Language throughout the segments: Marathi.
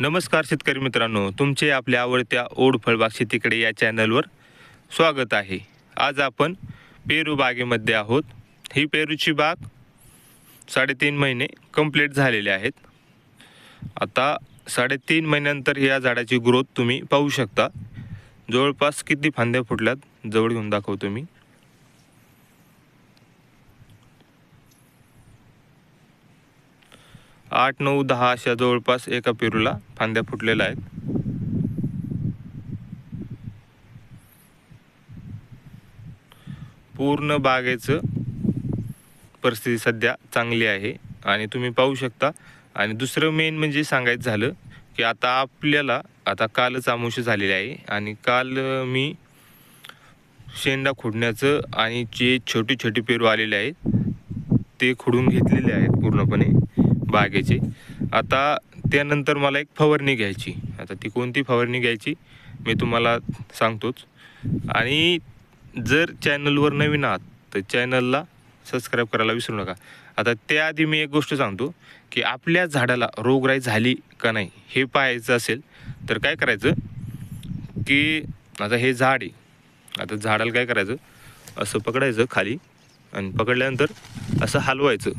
नमस्कार शेतकरी मित्रांनो तुमचे आपल्या आवडत्या ओढ फळबाग शेतीकडे या चॅनलवर स्वागत आहे. आज आपण पेरू बागेमध्ये आहोत. ही पेरूची बाग साडेतीन महिने कंप्लीट झालेले आहेत. आता साडेतीन महिन्यानंतर या झाडाची ग्रोथ तुम्ही पाहू शकता. जवळपास किती फांद्या फुटल्यात जवळ घेऊन दाखवतो मी. आठ नऊ दहा अशा जवळपास एका पेरूला फांद्या फुटलेल्या आहेत. पूर्ण बागेचं परिस्थिती सध्या चांगली आहे आणि तुम्ही पाहू शकता. आणि दुसरं मेन म्हणजे सांगायचं झालं की आता आपल्याला आता कालच आमुष झालेली आहे आणि काल मी शेंडा खोडण्याचं आणि जे छोटी छोटी पेरू आलेले आहेत ते खुडून घेतलेले आहेत पूर्णपणे. बागेचे. आता त्यानंतर मला एक फवारणी घ्यायची. आता ती कोणती फवारणी घ्यायची मी तुम्हाला सांगतोच. आणि जर चॅनलवर नवीन आहात तर चॅनलला सबस्क्राईब करायला विसरू नका. आता त्याआधी मी एक गोष्ट सांगतो की आपल्या झाडाला रोगराई झाली का नाही हे पाहायचं असेल तर काय करायचं की आता हे झाड आहे. आता झाडाला काय करायचं असं पकडायचं खाली आणि पकडल्यानंतर असं हलवायचं.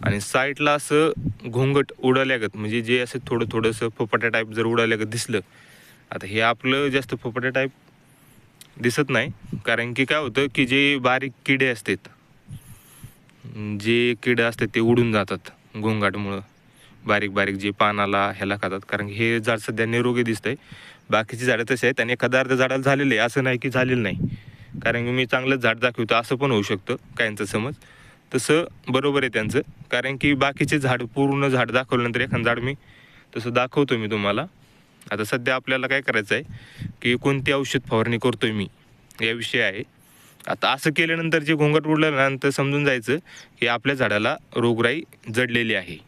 आणि साईडला असं घोंगट उडाल्यागत म्हणजे जे असं थोडं थोडंसं फोपाट्या टाईप जर उडाल्यागत दिसलं आता हे आपलं जास्त फोपाट्या टाईप दिसत नाही. कारण की काय होतं की जे बारीक किडे असतात जे किडे असतात ते उडून जातात घोंगाटमुळं. बारीक बारीक जे पानाला ह्याला खातात. कारण की हे झाड सध्या निरोगी दिसतंय. बाकीची झाडं तसे आहेत आणि एखादा अर्ध झाडाला झालेलं आहे. असं नाही की झालेलं नाही. कारण की मी चांगलंच झाड दाखवतो. असं पण होऊ शकतं काहींचं समज. तसं बरोबर आहे त्यांचं. कारण की बाकीचे झाड पूर्ण झाड दाखवल्यानंतर एखादं झाड मी तसं दाखवतो मी तुम्हाला. आता सध्या आपल्याला काय करायचं आहे की कोणती औषध फवारणी करतोय मी याविषयी आहे. आता असं केल्यानंतर जे घोंगट उडल्यानंतर समजून जायचं की आपल्या झाडाला रोगराई जडलेली आहे.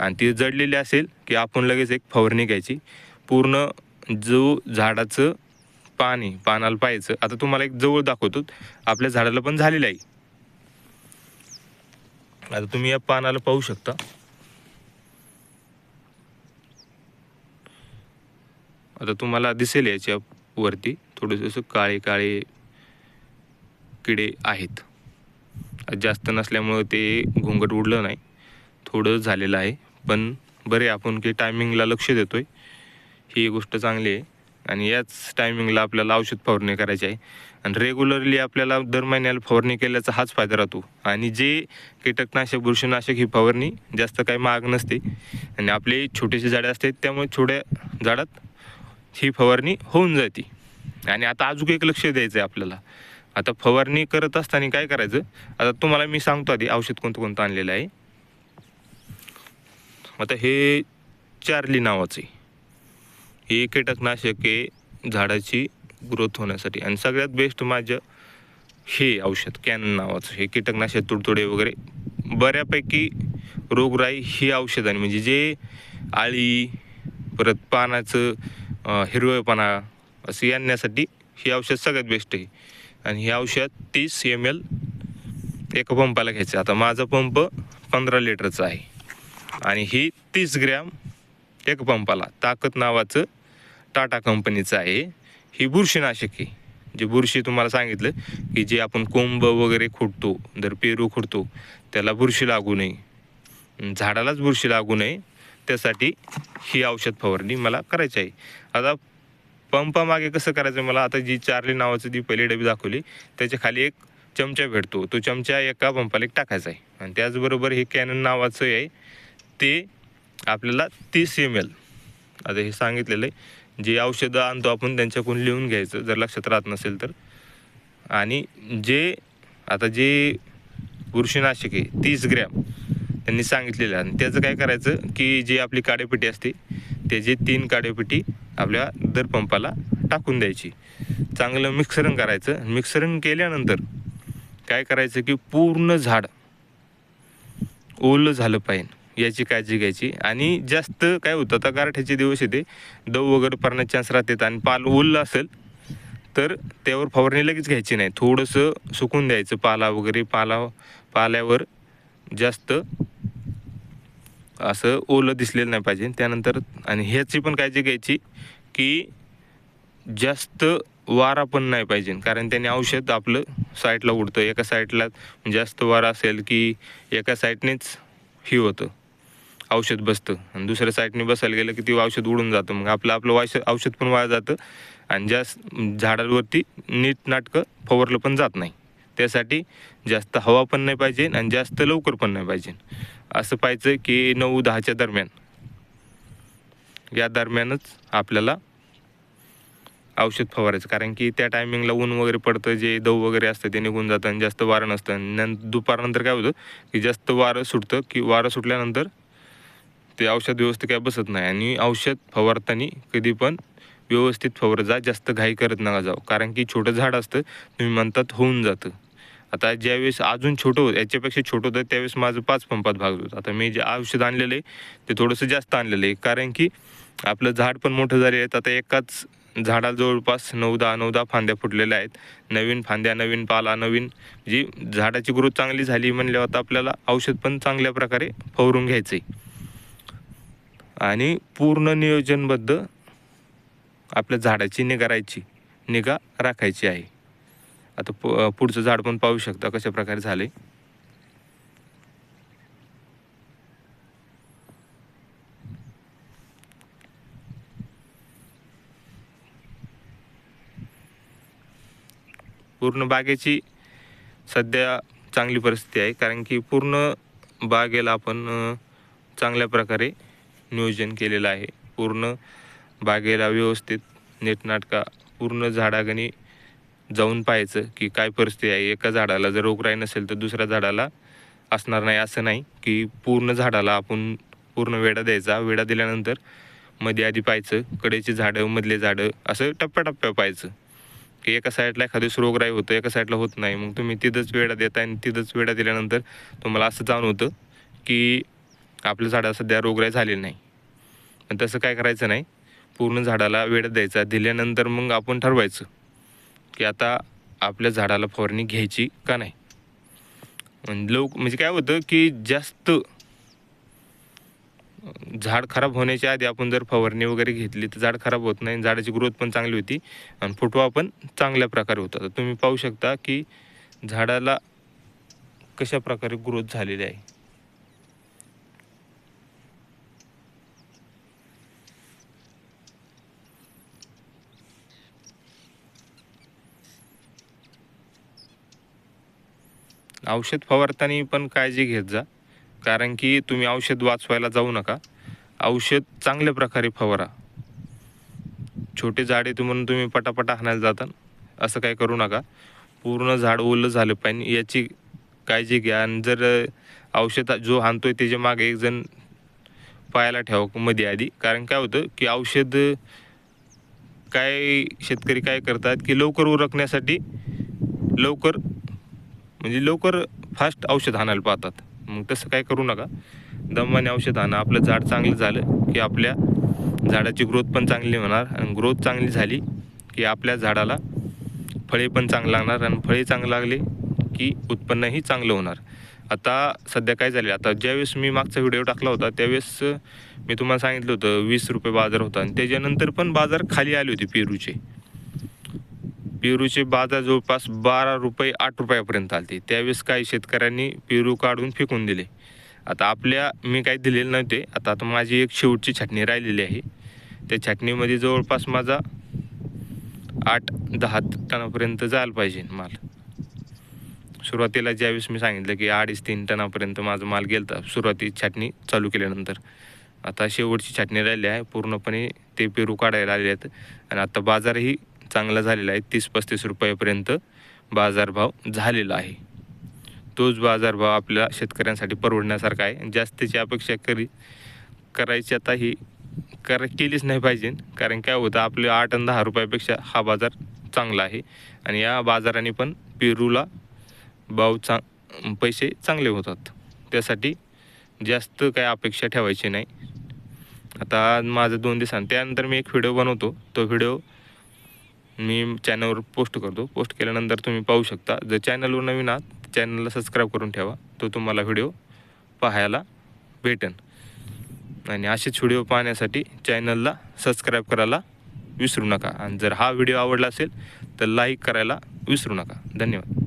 आणि ती जडलेली असेल की आपण लगेच एक फवारणी घ्यायची. पूर्ण जो झाडाचं पाणी पानाला पाहायचं. आता तुम्हाला एक जवळ दाखवतो. आपल्या झाडाला पण झालेलं आहे. आता तुम्ही या पानाला पाहू शकता. आता तुम्हाला दिसेल याच्या वरती थोडंसं काळे काळे किडे आहेत. जास्त नसल्यामुळं ते घोंगट उडलं नाही. थोडं झालेलं आहे पण बरे आपण की टायमिंगला लक्ष देतोय. ही गोष्ट चांगली आहे. आणि याच टायमिंगला आपल्याला औषध फवारणी करायची आहे. आणि रेग्युलरली आपल्याला दर महिन्याला फवारणी केल्याचा हाच फायदा राहतो. आणि जे कीटकनाशक बुरशीनाशक ही फवारणी जास्त काही महाग नसते. आणि आपले छोटेसे झाडे असते त्यामुळे छोट्या झाडात ही फवारणी होऊन जाते. आणि आता अजून एक लक्ष द्यायचं आहे आपल्याला. आता फवारणी करत असताना काय करायचं? आता तुम्हाला मी सांगतो आधी औषध कोणतं कोणतं आणलेलं आहे. आता हे चार्ली आहे. हे कीटकनाशक झाडाची ग्रोथ होण्यासाठी. आणि सगळ्यात बेस्ट माझं हे औषध कॅन नावाचं हे कीटकनाशक तुडतुडे वगैरे बऱ्यापैकी रोगराई ही औषधाने. म्हणजे जे आळी परत पानाचं हिरवळपणा असं आणण्यासाठी हे औषध सगळ्यात बेस्ट आहे. आणि हे औषध तीस एम एल एका पंपाला घ्यायचं. आता माझा पंप पंधरा लिटरचा आहे. आणि ही तीस ग्रॅम एक पंपाला. ताकद नावाचं टाटा कंपनीचं आहे. ही बुरशीनाशक आहे. जे बुरशी तुम्हाला सांगितलं की जे आपण कोंब वगैरे खुडतो जर पेरू खुडतो त्याला बुरशी लागू नये. झाडालाच बुरशी लागू नये. त्यासाठी ही औषध फवारणी मला करायची आहे. आता पंपामागे कसं करायचं? मला आता जी चार्ली नावाचं जी पहिली डबी दाखवली त्याच्याखाली एक चमचा भेटतो. तो चमचा एका पंपाला एक टाकायचा आहे. आणि त्याचबरोबर हे कॅनन नावाचं आहे. ते आपल्याला तीस एम एल आता हे सांगितलेलं आहे. जे औषधं आणतो आपण त्यांच्याकडून लिहून घ्यायचं जर लक्षात राहत नसेल तर. आणि जे आता जे बुरशीनाशक आहे तीस ग्रॅम त्यांनी सांगितलेलं आहे. आणि त्याचं काय करायचं की जे आपली काडेपिटी असते त्याची तीन काडेपिटी आपल्या दर पंपाला टाकून द्यायची. चांगलं मिक्सरण करायचं. मिक्सरण केल्यानंतर काय करायचं की पूर्ण झाड ओलं झालं पाहिजे. याची काळजी घ्यायची. आणि जास्त काय होतं आता गारठ्याचे दिवस येते दव वगैरे पडण्याचे चान्स राहतात आणि पाल ओललं असेल तर त्यावर फवारणी लगेच घ्यायची नाही. थोडंसं सुकून द्यायचं पाला वगैरे पाला पाल्यावर जास्त असं ओलं दिसलेलं नाही पाहिजे. त्यानंतर आणि ह्याची पण काळजी घ्यायची की जास्त वारा पण नाही पाहिजे. कारण त्याने औषध आपलं साईडला उडतं. एका साईडला जास्त वारा असेल की एका साईडनेच ही होतं. औषध बसतं. आणि दुसऱ्या साईडने बसायला गेलं की ते औषध उडून जातं. मग आपलं आपलं औषध औषध पण वाया जातं. आणि जास्त झाडांवरती नीट नाटकं फवारलं पण जात नाही. त्यासाठी जास्त हवा पण नाही पाहिजे आणि जास्त लवकर पण नाही पाहिजे. असं पाहिजे की नऊ दहाच्या दरम्यान. या दरम्यानच आपल्याला औषध फवारायचं. कारण की त्या टायमिंगला ऊन वगैरे पडतं जे दव वगैरे असतं ते निघून जातं आणि जास्त वारं नसतं. आणि दुपारनंतर काय होतं की जास्त वारं सुटतं की वारं सुटल्यानंतर ते औषध व्यवस्थित काय बसत नाही. आणि औषध फवारताना कधी पण व्यवस्थित फवार जा जास्त घाई करत नका जाऊ. कारण की छोटं झाड असतं तुम्ही म्हणतात होऊन जातं. आता ज्यावेळेस अजून छोटं होतं याच्यापेक्षा छोटं होतं त्यावेळेस माझं पाच पंपात भाग होतं. आता मी जे औषध आणलेलं आहे ते थोडंसं जास्त आणलेलं आहे. कारण की आपलं झाड पण मोठं झाले आहेत आता एकाच झाडाला जवळपास नऊ दहा नऊ दहा फांद्या फुटलेल्या आहेत. नवीन फांद्या नवीन पाला नवीन जी झाडाची ग्रोथ चांगली झाली म्हणल्यावर आता आपल्याला औषध पण चांगल्या प्रकारे फवरून घ्यायचं आहे आणि पूर्ण नियोजनबद्ध आपल्या झाडाची निगा राहायची निगा राखायची आहे. आता प पुढचं झाड पण पाहू शकता कशा प्रकारे झाले. पूर्ण बागेची सध्या चांगली परिस्थिती आहे कारण की पूर्ण बागेला आपण चांगल्या प्रकारे नियोजन केलेलं आहे. पूर्ण बागेला व्यवस्थित नीटनाटका पूर्ण झाडागणी जाऊन पाहायचं की काय परिस्थिती आहे. एका झाडाला जर रोगराई नसेल तर दुसऱ्या झाडाला असणार नाही असं नाही की पूर्ण झाडाला आपण पूर्ण वेढा द्यायचा. वेढा दिल्यानंतरमध्ये आधी पाहायचं कडेची झाडं मधले झाडं असं टप्प्याटप्प्या पाहायचं. की एका साईडला एखादं रोगराई होतं एका साईडला होत नाही. मग तुम्ही तिथंच वेडा देताय आणि तिथंच वेढा दिल्यानंतर तुम्हाला असं जाणवतं की आपल्या झाडा सध्या रोगराई झालेली नाही. पण तसं काय करायचं नाही. पूर्ण झाडाला वेळ द्यायचा दिल्यानंतर मग आपण ठरवायचं की आता आपल्या झाडाला फवारणी घ्यायची का नाही. लोक म्हणजे काय होतं की जास्त झाड खराब होण्याच्या आधी आपण जर फवारणी वगैरे घेतली तर झाड खराब होत नाही झाडाची ग्रोथ पण चांगली होती आणि फुटवा पण चांगल्या प्रकारे होता. तर तुम्ही पाहू शकता की झाडाला कशा प्रकारे ग्रोथ झालेली आहे. औषध फवारताना पण काळजी घेत जा. कारण की तुम्ही औषध वाचवायला जाऊ नका. औषध चांगल्या प्रकारे फवारा. छोटे झाड येते म्हणून तुम्ही पटापटा हाणायला जाता असं काय करू नका. पूर्ण झाड ओलं झालं पाहिजे. याची काळजी घ्या. आणि जर औषध जो हाणतोय त्याच्यामागे एक जण पायाला ठेवा मध्ये आधी. कारण काय होतं की औषध काय शेतकरी काय करतात की लवकर उरकण्यासाठी लवकर म्हणजे लवकर फास्ट औषध आणायला पाहतात. मग तसं काय करू नका. दमाने औषध आणा. आपलं झाड चांगलं झालं की आपल्या झाडाची ग्रोथ पण चांगली होणार आणि ग्रोथ चांगली झाली की आपल्या झाडाला फळे पण चांगलं लागणार आणि फळे चांगलं लागले की उत्पन्नही चांगलं होणार. आता सध्या काय झाले आता ज्यावेळेस मी मागचा व्हिडिओ टाकला होता त्यावेळेस मी तुम्हाला सांगितलं होतं वीस रुपये बाजार होता आणि त्याच्यानंतर पण बाजार खाली आले होते पेरूचे. पेरूचे बाजार जवळपास बारा रुपये आठ रुपयापर्यंत आलते. त्यावेळेस काही शेतकऱ्यांनी पेरू काढून फेकून दिले. आता आपल्या मी काही दिलेले नव्हते. आता आता माझी एक शेवटची छाटणी राहिलेली आहे. त्या छाटणीमध्ये जवळपास माझा आठ दहा टनापर्यंत जायला पाहिजे माल. सुरुवातीला ज्यावेळेस मी सांगितलं की अडीच तीन टनापर्यंत माझा माल गेलता सुरुवाती छाटणी चालू केल्यानंतर. आता शेवटची छाटणी राहिली आहे. पूर्णपणे ते पेरू काढायला आले आहेत. आणि आता बाजारही चांगला झालेला आहे. तीस पस्तीस रुपयापर्यंत बाजारभाव झालेला आहे. तोच बाजारभाव आपल्या शेतकऱ्यांसाठी परवडण्यासारखा आहे. जास्तीची अपेक्षा करी करायची आता ही कर केलीच नाही पाहिजे. कारण काय होतं आपले आठ आणि दहा रुपयापेक्षा हा बाजार चांगला आहे. आणि या बाजाराने पण पेरूला भाव चांग पैसे चांगले होतात. त्यासाठी जास्त काय अपेक्षा ठेवायची नाही. आता माझं दोन दिवसांनी त्यानंतर मी एक व्हिडिओ बनवतो. तो व्हिडिओ मी चॅनलवर पोस्ट करतो. पोस्ट केल्यानंतर तुम्ही पाहू शकता. जर चॅनलवर नवीन आहात चॅनलला सबस्क्राईब करून ठेवा. तो तुम्हाला व्हिडिओ पाहायला भेटेन. आणि असेच व्हिडिओ पाहण्यासाठी चॅनलला सबस्क्राईब करायला विसरू नका. आणि जर हा व्हिडिओ आवडला असेल तर लाईक करायला विसरू नका. धन्यवाद.